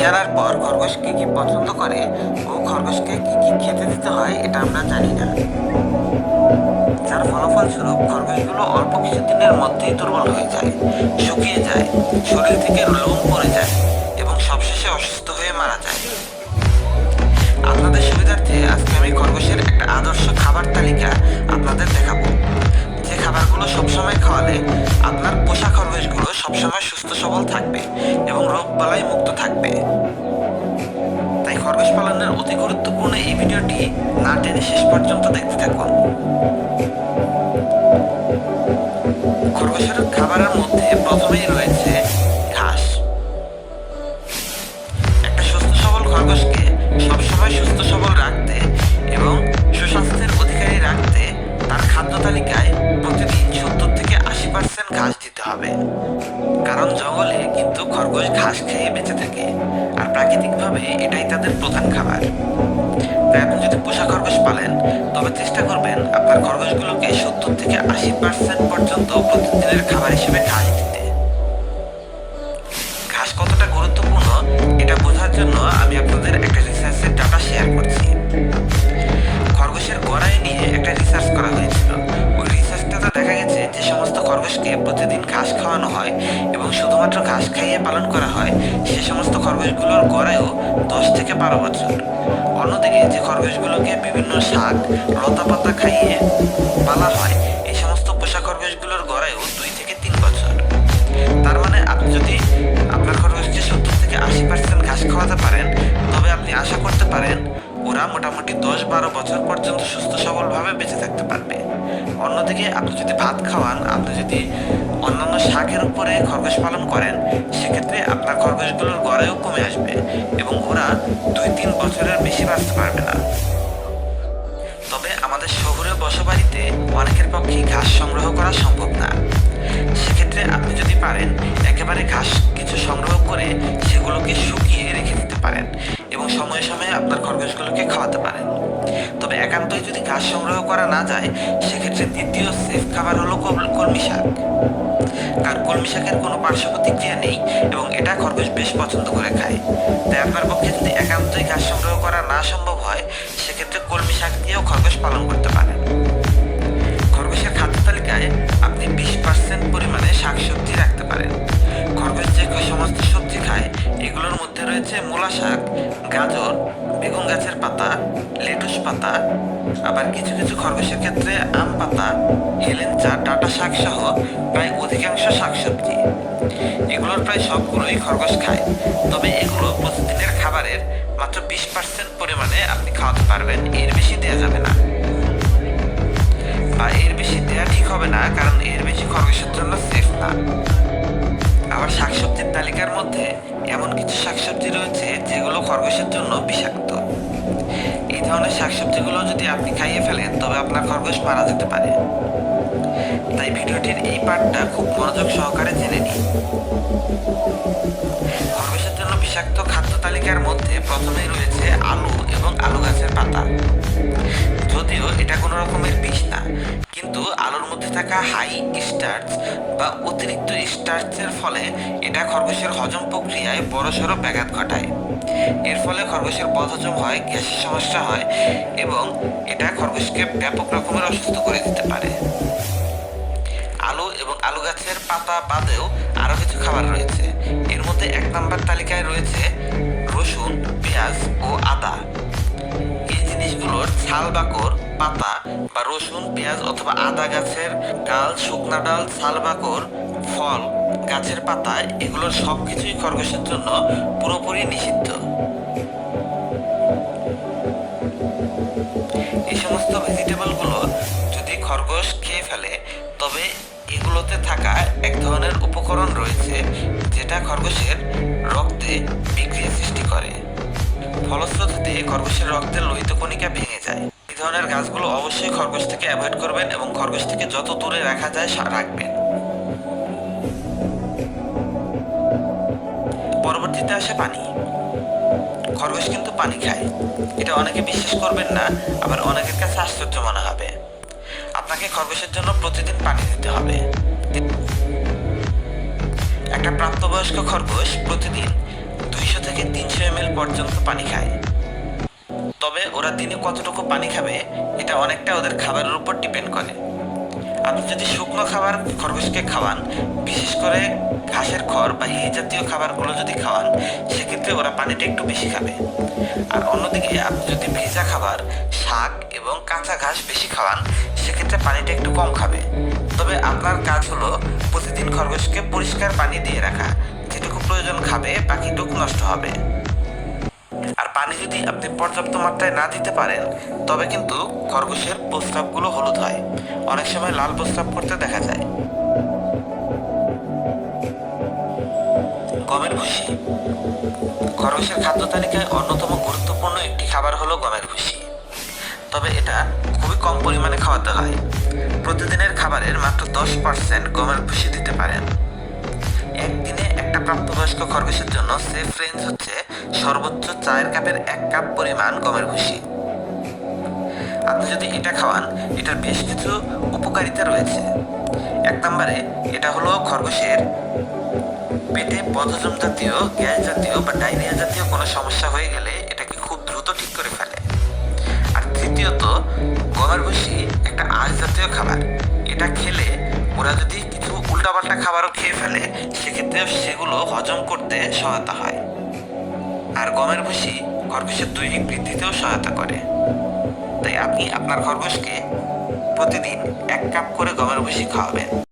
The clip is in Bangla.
জানার পর খরগোশ কি কি পছন্দ করে? ও খরগোশকে কি কি খেতে দিতে হয়, এটা আমরা জানি না। যার ফলাফলস্বরূপ খরগোশগুলো অল্প কিছুদিনের মধ্যেই দুর্বল হয়ে যায়, শুকিয়ে যায়, শরীর থেকে লোম পড়ে যায় এবং সবশেষে অসুস্থ হয়ে মারা যায়। আপনাদের সুবিধার্থে আজকে আমি খরগোশের একটা আদর্শ খাবার তালিকা আপনাদের দেখাবো। সবসময় খাওয়ালে আপনার পোষা খরগোশগুলো সবসময় সুস্থ, সবল থাকবে এবং রোগ বালাই মুক্ত থাকবে। তাই খরগোশ পালনের অতি গুরুত্বপূর্ণ এই ভিডিওটি না টেনে শেষ পর্যন্ত দেখতে থাকুন। এটাই তাদের প্রধান খাবার। তাই আপনি যদি পোষা খরগোশ পালেন, তবে চেষ্টা করবেন আপনার খরগোশগুলোকে সত্তর থেকে আশি পার্সেন্ট পর্যন্ত প্রতিদিনের খাবার হিসেবে ঘাস দিতে। ঘাস কতটা গুরুত্বপূর্ণ, এটা বোঝার জন্য আমি আপনাদের একটা রিসার্চের ডাটা শেয়ার করছি। খরগোশের গড়াই নিয়ে একটা রিসার্চ করা হয়েছিল। দেখা গেছে যে সমস্ত খরগোশকে প্রতিদিন ঘাস খাওয়ানো হয় এবং শুধুমাত্র ঘাস খাইয়ে পালন করা হয়, সে সমস্ত খরগোশগুলোর গড়েও দশ থেকে বারো বছর। অন্যদিকে যে খরগোশগুলোকে বিভিন্ন শাক লতা পাতা খাইয়ে পালা হয় পারবে। অন্যদিকে আপনি যদি ভাত খাওয়ান, আপনি যদি অন্যান্য শাকের উপরে খরগোশ পালন করেন, সেক্ষেত্রে আপনার খরগোশগুলোর গড়েও কমে আসবে এবং ওরা দুই তিন বছরের বেশি বাঁচতে পারবে না। তবে আমাদের শহুরে বসবাড়িতে অনেকের পক্ষে ঘাস সংগ্রহ করা সম্ভব না। সেক্ষেত্রে আপনি যদি পারেন, একেবারে ঘাস কিছু সংগ্রহ করে সেগুলোকে শুকিয়ে রেখে দিতে পারেন এবং সময়ে সময়ে আপনার খরগোশগুলোকে খাওয়াতে পারেন। তবে একান্তই যদি ঘাস সংগ্রহ করা না যায়, সেক্ষেত্রে দ্বিতীয় সেফ খাবার হলো কলমি শাক। কারণ কলমি শাকের কোনো পার্শ্ব প্রতিক্রিয়া নেই এবং এটা খরগোশ বেশ পছন্দ করে খায়। তাই আপনার পক্ষে যদি একান্তই ঘাস সংগ্রহ করা না সম্ভব হয়, সেক্ষেত্রে কলমি শাক দিয়েও খরগোশ পালন করতে পারেন। খরগোশের খাদ্য তালিকায় আপনি বিশ পার্সেন্ট পরিমাণে শাকসবজি রাখতে পারেন। পাতা। আবার কিছু কিছু খরগোশের ক্ষেত্রে আম পাতা হেলেঞ্চা ডাটা শাক সহ প্রায় অধিকাংশ শাকসবজি। এগুলোর প্রায় সবগুলোই খরগোশ খায়। তবে এগুলো প্রতিদিনের খাবারের মাত্র বিশ পার্সেন্ট পরিমাণে আপনি খাওয়াতে পারবেন। এর বেশি দেওয়া যাবে না। বা এর বেশি দেওয়া ঠিক হবে না, কারণ এর বেশি খরগোশের জন্য সেফ না। আবার শাকসবজির তালিকার মধ্যে এমন কিছু শাকসবজি রয়েছে, যেগুলো খরগোশের জন্য বিষাক্ত। এই ধরনের শাকসবজিগুলো যদি আপনি খাইয়ে ফেলেন, তবে আপনার খরগোশ মারা যেতে পারে। তাই ভিডিওটির এই পার্টটা খুব মনোযোগ সহকারে জেনে নিন। খরগোশের জন্য বিষাক্ত খাদ্য তালিকার মধ্যে প্রথমেই রয়েছে আলু এবং আলু গাছের পাতা। যদিও এটা কোনো রকমের বিষ না, কিন্তু আলুর মধ্যে থাকা হাই স্টার্চ বা অতিরিক্ত স্টার্চের ফলে এটা খরগোশের হজম প্রক্রিয়ায় বড়সড় ব্যাঘাত ঘটায়। এর ফলে খরগোশের বদহজম হয়, গ্যাসের সমস্যা হয় এবং এটা খরগোশকে ব্যাপক রকমের অসুস্থ করে দিতে পারে। আলু এবং আলু গাছের পাতা বাদেও আরও কিছু খাবার রয়েছে। এর মধ্যে এক নম্বর তালিকায় রয়েছে রসুন, পেঁয়াজ ও আদা। এই জিনিসগুলোর ছাল বাকর পাতা বা রসুন, পেঁয়াজ অথবা আদা গাছের ডাল, শুকনা ডাল, ছাল বাকর ফল, গাছের পাতা, এগুলোর সব কিছুই খরগোশের জন্য পুরোপুরি নিষিদ্ধ। এই সমস্ত ভেজিটেবলগুলো যদি খরগোশ খেয়ে ফেলে, তবে এগুলোতে থাকা এক ধরনের উপকরণ রয়েছে যেটা খরগোশের রক্তে বিক্রিয়া সৃষ্টি করে। ফলশ্রুতিতে খরগোশের রক্তের লোহিত কণিকা ভেঙে যায়। এই ধরনের গাছগুলো অবশ্যই খরগোশ থেকে অ্যাভয়েড করবেন এবং খরগোশ থেকে যত দূরে রাখা যায় রাখবেন। পরবর্তীতে আসে পানি। খরগোশ কিন্তু পানি খায়। এটা অনেকে বিশ্বাস করবেন না, আবার অনেকের কাছে আশ্চর্য মনে হবে। আপনাকে খরগোশের জন্য প্রতিদিন পানি দিতে হবে। একটা প্রাপ্তবয়স্ক খরগোশ প্রতিদিন দুইশো থেকে তিনশো এম পর্যন্ত পানি খায়। তবে ওরা দিনে কতটুকু পানি খাবে, এটা অনেকটা ওদের খাবারের উপর ডিপেন্ড করে। আপনি যদি শুকনো খাবার খরগোশকে খাওয়ান, বিশেষ করে ঘাসের খড় বা এই জাতীয় খাবারগুলো যদি খাওয়ান সেক্ষেত্রে ওরা পানিটা একটু বেশি খাবে। আর অন্যদিকে আপনি যদি ভেজা খাবার, শাক এবং কাঁচা ঘাস বেশি খাওয়ান, সেক্ষেত্রে পানিটা একটু কম খাবে। তবে আপনার কাজ হলো প্রতিদিন খরগোশকে পরিষ্কার পানি দিয়ে রাখা। যেটুকু প্রয়োজন খাবে, বাকিটুকু নষ্ট হবে। আর পানি যদি আপনি পর্যাপ্ত মাত্রায় না দিতে পারেন, তবে কিন্তু খরগোশের প্রস্রাবগুলো হলুদ হয়। অনেক সময় লাল প্রস্রাব করতে দেখা যায়। গমের ভুসি। খরগোশের খাদ্য তালিকায় অন্যতম গুরুত্বপূর্ণ একটি খাবার হলো গমের ভুসি। তবে এটা খুবই কম পরিমাণে খাওয়াতে হয়। প্রতিদিনের খাবারের মাত্র দশ পার্সেন্ট গমের ভুসি দিতে পারেন। একদিনে একটা প্রাপ্তবয়স্ক খরগোশের জন্য সেফ রেঞ্জ হচ্ছে সর্বোচ্চ চায়ের কাপের এক কাপ পরিমাণ গমের ভুসি। আপনি যদি এটা খাওয়ান, এটার বেশ কিছু উপকারিতা রয়েছে। এক নম্বরে, এটা হলো খরগোশের পেটে বদহজম জাতীয়, গ্যাস জাতীয় বা ডায়রিয়া জাতীয় কোনো সমস্যা হয়ে গেলে এটাকে খুব দ্রুত ঠিক করে ফেলে। আর তৃতীয়ত গমের ভুসি একটা আঁশ জাতীয় খাবার। এটা খেলে ওরা যদি কিছু উল্টাপাল্টা খাবারও খেয়ে ফেলে, সেক্ষেত্রেও সেগুলো হজম করতে সহায়তা হয়। আর গমের ভুসি খরগোশের দৈনিক বৃদ্ধিতেও সহায়তা করে। তাই আপনি আপনার খরগোশকে প্রতিদিন এক কাপ করে গমের ভুষি খাওয়াবেন।